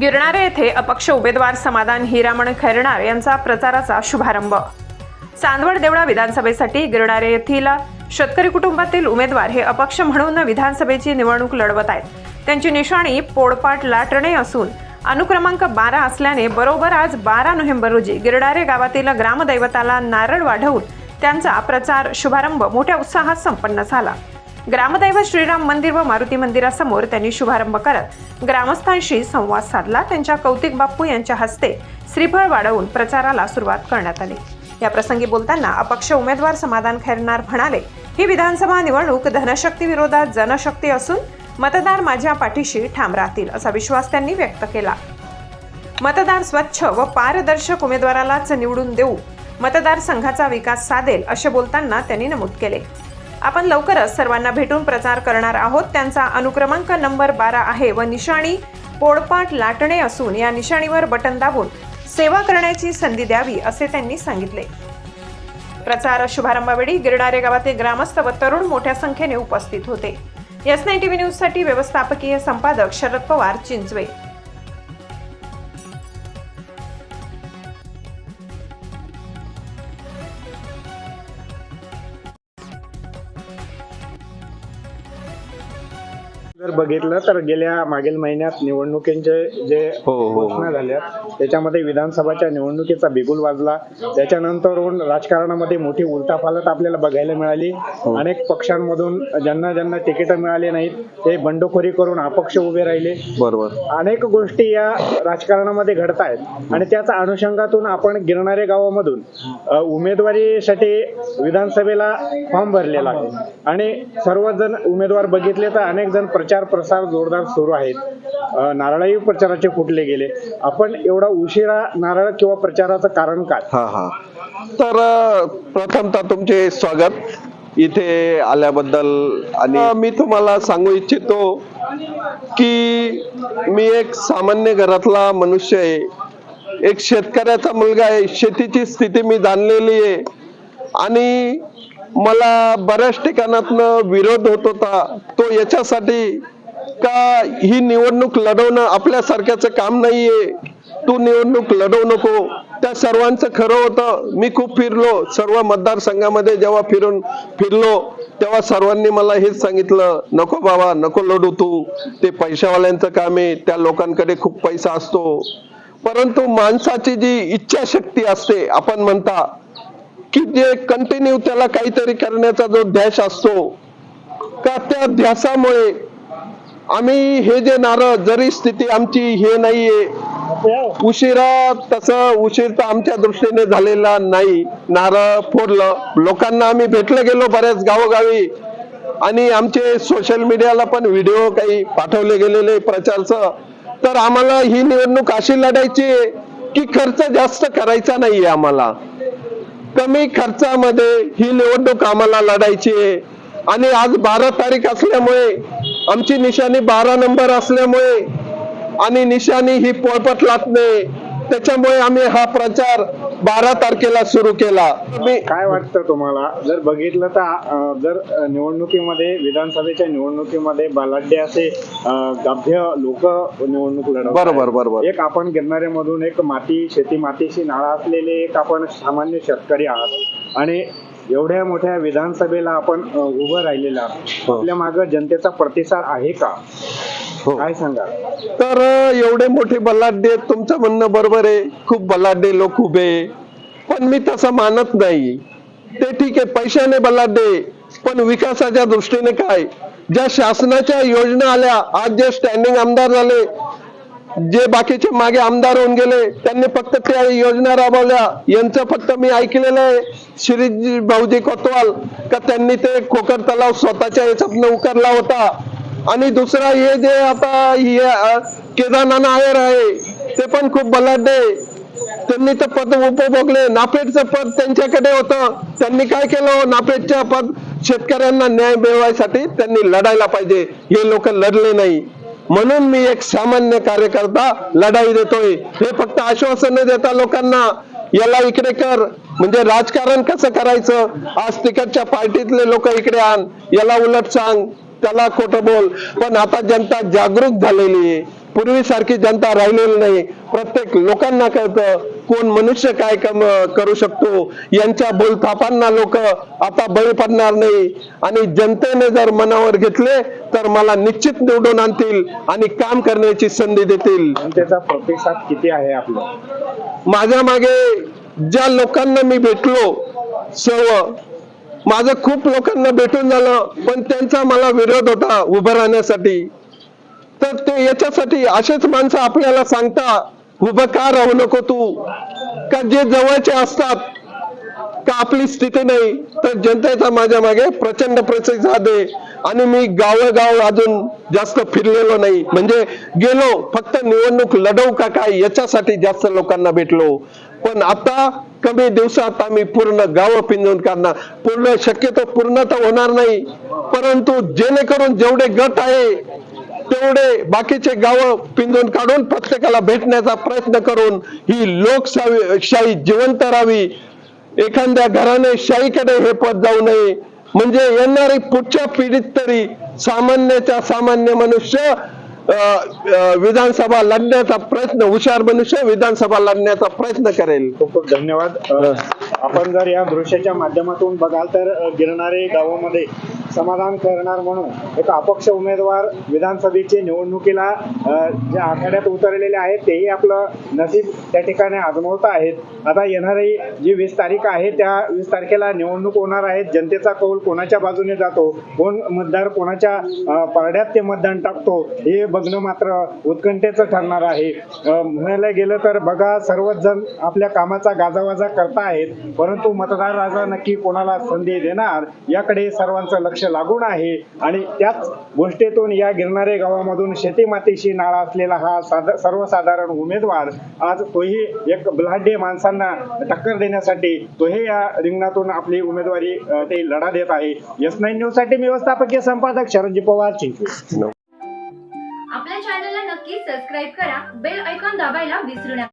गिरणारे येथे अपक्ष उमेदवार समाधान हिरामण खैरणार यांचा प्रचाराचा शुभारंभ. चांदवड देवळा विधानसभेसाठी गिरणारे येथील शेतकरी कुटुंबातील उमेदवार हे अपक्ष म्हणून विधानसभेची निवडणूक लढवत आहेत. त्यांची निशाणी पोळपाट लाटणे असून अनुक्रमांक बारा असल्याने बरोबर आज बारा नोव्हेंबर रोजी गिरणारे गावातील ग्रामदैवताला नारळ वाढवून त्यांचा प्रचार शुभारंभ मोठ्या उत्साहात संपन्न झाला. ग्रामदैवत श्रीराम मंदिर व मारुती मंदिरासमोर त्यांनी शुभारंभ करत ग्रामस्थांशी संवाद साधला. त्यांच्या कौतिक बाप्पू यांच्या हस्ते श्रीफळ वाढवून प्रचाराला सुरुवात करण्यात आली. या प्रसंगी बोलताना अपक्ष उमेदवार समाधान खैरनार म्हणाले ही विधानसभा निवडणूक धनशक्ती विरोधात जनशक्ती असून मतदार माझ्या पाठीशी ठाम राहतील असा विश्वास त्यांनी व्यक्त केला. मतदार स्वच्छ व पारदर्शक उमेदवारालाच निवडून देऊ मतदारसंघाचा विकास साधेल असे बोलताना त्यांनी नमूद केले. आपण लवकरच सर्वांना भेटून प्रचार करणार आहोत. त्यांचा अनुक्रमांक नंबर बारा आहे व निशाणी पोळपाट लाटणे असून या निशाणीवर बटन दाबून सेवा करण्याची संधी द्यावी असे त्यांनी सांगितले. प्रचार शुभारंभावेळी गिरणारे गावातील ग्रामस्थ व तरुण मोठ्या संख्येने उपस्थित होते. एस नाईन टीव्ही न्यूजसाठी व्यवस्थापकीय संपादक शरद पवार चिंचवे. जर बघितलं तर गेल्या मागील महिन्यात निवडणुकींचे जे हो, हो. घोषणा झाल्या त्याच्यामध्ये विधानसभाच्या निवडणुकीचा बिगुल वाजला. त्याच्यानंतरून राजकारणामध्ये मोठी उलटापालट आपल्याला बघायला मिळाली. हो. अनेक पक्षांमधून ज्यांना ज्यांना तिकीट मिळाले नाहीत ते बंडखोरी करून अपक्ष उभे राहिले. बरोबर. अनेक गोष्टी या राजकारणामध्ये घडत आहेत आणि त्याच अनुषंगातून आपण गिरणारे गावामधून उमेदवारीसाठी विधानसभेला फॉर्म भरलेला आहे. आणि सर्वजण उमेदवार बघितले तर अनेक जण प्रचार प्रसार जोरदार सुरू आहेत. नारळही प्रचाराचे फुटले गेले. आपण एवढा उशिरा नारळ किंवा प्रचाराचं कारण काय? हा हा. तर प्रथमतः तुमचे स्वागत. इथे आल्याबद्दल आणि मी तुम्हाला सांगू इच्छितो की मी एक सामान्य घरातला मनुष्य आहे. एक शेतकऱ्याचा मुलगा आहे. शेतीची स्थिती मी जाणलेली आहे. आणि मला बऱ्याच ठिकाणातनं विरोध होत होता. तो याच्यासाठी का ही निवडणूक लढवणं आपल्यासारख्याचं काम नाहीये? तू निवडणूक लढवू नको. त्या सर्वांचं खरं होतं. मी खूप फिरलो. सर्व मतदारसंघामध्ये जेव्हा फिरून फिरलो तेव्हा सर्वांनी मला हेच सांगितलं नको बाबा नको लढू तू. ते पैशावाल्यांचं काम आहे. त्या लोकांकडे खूप पैसा असतो. परंतु माणसाची जी इच्छाशक्ती असते आपण म्हणता की जे कंटिन्यू त्याला काहीतरी करण्याचा जो ध्यास असतो का त्या ध्यासामुळे आम्ही हे जे नारळ जरी स्थिती आमची हे नाहीये. उशिरा तसं उशीर तर आमच्या दृष्टीने झालेला नाही. नारळ फोडलं. लोकांना आम्ही भेटले गेलो बऱ्याच गावोगावी. आणि आमचे सोशल मीडियाला पण व्हिडिओ काही पाठवले गेलेले प्रचारचं. तर आम्हाला ही निवडणूक अशी लढायची आहे की खर्च जास्त करायचा नाहीये आम्हाला. कमी खर्चामध्ये ही निवडणूक आम्हाला लढायची आहे. आणि आज बारा तारीख असल्यामुळे आमची निशाणी बारा नंबर असल्यामुळे आणि निशाणी ही पोळपट लाटणे त्याच्यामुळे आम्ही हा प्रचार बारा तारखेला सुरू केला. काय वाटतं तुम्हाला? जर बघितलं तर जर निवडणुकीमध्ये विधानसभेच्या निवडणुकीमध्ये बलाढ्य असे गाभ्य लोक निवडणूक लढवतात. बरोबर, बरोबर. एक आपण गिरणारे मधून एक माती शेती मातीशी नाळा असलेले एक आपण सामान्य शेतकरी आहात. आणि एवढ्या मोठ्या विधानसभेला आपण उभं राहिलेला हो. आपल्या मागे जनतेचा प्रतिसाद आहे का? हो. काय सांगा तर एवढे मोठे बलाढ्य तुमचं म्हणणं बरोबर आहे. खूप बलाढ्य लोक उभे. पण मी तसं मानत नाही. ते ठीक आहे पैशाने बलाढ्य पण विकासाच्या दृष्टीने काय? ज्या शासनाच्या योजना आल्या आज जे स्टँडिंग आमदार झाले जे बाकीचे मागे आमदार होऊन गेले त्यांनी फक्त त्या योजना राबवल्या. यांचं फक्त मी ऐकलेलं आहे. श्री भाऊजी कोतवाल का त्यांनी ते खोकर तलाव स्वतःच्या याच्यातनं उकरला होता. आणि दुसरा हे जे आता हे केदारनाथ आयर आहे ते पण खूप बलाढ्य आहे. त्यांनी तर पद उपभोगले. नाफेडचं पद त्यांच्याकडे होतं. त्यांनी काय केलं? नाफेडच्या पद शेतकऱ्यांना न्याय मिळवायसाठी त्यांनी लढायला पाहिजे. हे लोक लढले नाही. म्हणून मी एक सामान्य कार्यकर्ता लढाई देतोय. हे फक्त आश्वासन देता लोकांना. याला इकडे कर. म्हणजे राजकारण कसं करायचं? आज तिकडच्या पार्टीतले लोक इकडे आण. याला उलट सांग. त्याला खोटं बोल. पण आता जनता जागरूक झालेली आहे. पूर्वीसारखी जनता राहिलेली नाही. प्रत्येक लोकांना कळतं कोण मनुष्य काय कम करू शकतो. यांच्या बोलथापांना लोक आता बळी पडणार नाही. आणि जनतेने जर मनावर घेतले तर मला निश्चित निवडून आणतील आणि काम करण्याची संधी देतील. जनतेचा प्रतिसाद किती आहे आपला? माझ्या मागे ज्या लोकांना मी भेटलो सर्व माझं खूप लोकांना भेटून झालं पण त्यांचा मला विरोध होता उभं राहण्यासाठी. तर ते याच्यासाठी असेच माणसं आपल्याला सांगता उभं का राहू नको तू? का जे जवळचे असतात का आपली स्थिती नाही तर जनतेचा माझ्या मागे प्रचंड प्रतिसाद आहे आणि मी गावोगाव अजून जास्त फिरलेलो नाही. म्हणजे गेलो फक्त निवडणूक लढवू का काय याच्यासाठी जास्त लोकांना भेटलो. पण आता कमी दिवसात आम्ही पूर्ण गावं पिंजून काढणार पूर्ण शक्यतो पूर्ण तर होणार नाही. परंतु जेणेकरून जेवढे गट आहे तेवढे बाकीचे गाव पिंजून काढून प्रत्येकाला भेटण्याचा प्रयत्न करून ही लोकशाही शाही जिवंत राहावी. एखाद्या घराने शाहीकडे हे पद जाऊ नये. म्हणजे येणारी पुढच्या पिढीत तरी सामान्याच्या सामान्य मनुष्य विधानसभा लढण्याचा प्रयत्न हुशार मनुष्य विधानसभा लढण्याचा प्रयत्न करेल. खूप खूप धन्यवाद. आपण जर या दृश्याच्या माध्यमातून बघाल तर गिरणारे गावामध्ये समाधान करणार म्हणून एक अपक्ष उमेदवार विधानसभेचे निवडणुकीला जे आखाड्यात उतरलेले आहेत तेही आपलं नसीब त्या ठिकाणी आजमवत आहेत. आता येणारी जी वीस तारीख आहे त्या वीस तारखेला निवडणूक होणार आहेत जनतेचा कौल कोणाच्या बाजूने जातो? कोण मतदार कोणाच्या पारड्यात ते मतदान टाकतो? हे बघणं मात्र उत्कंठेचं ठरणार आहे. म्हणायला गेलं तर बघा सर्वच जण आपल्या कामाचा गाजावाजा करता आहेत परंतु मतदार राजा नक्की कोणाला संधी देणार? याकडे सर्वांचं लक्ष लागून आहे. आणि त्याच गोष्टीतून या गिरणारे गावामधून शेती मातीशी नाळा असलेला हा साधा सर्वसाधारण उमेदवार आज तोही एक बलाढ्य माणसांना टक्कर देण्यासाठी तोही या रिंगणातून आपली उमेदवारी ते लढा देत आहे. एस नाईन न्यूजसाठी मी व्यवस्थापकीय संपादक शरणजी पवार. चिंचवे आपल्या चॅनलला नक्की सबस्क्राईब करा. बेल ऐकॉन दाबायला विसरू नका.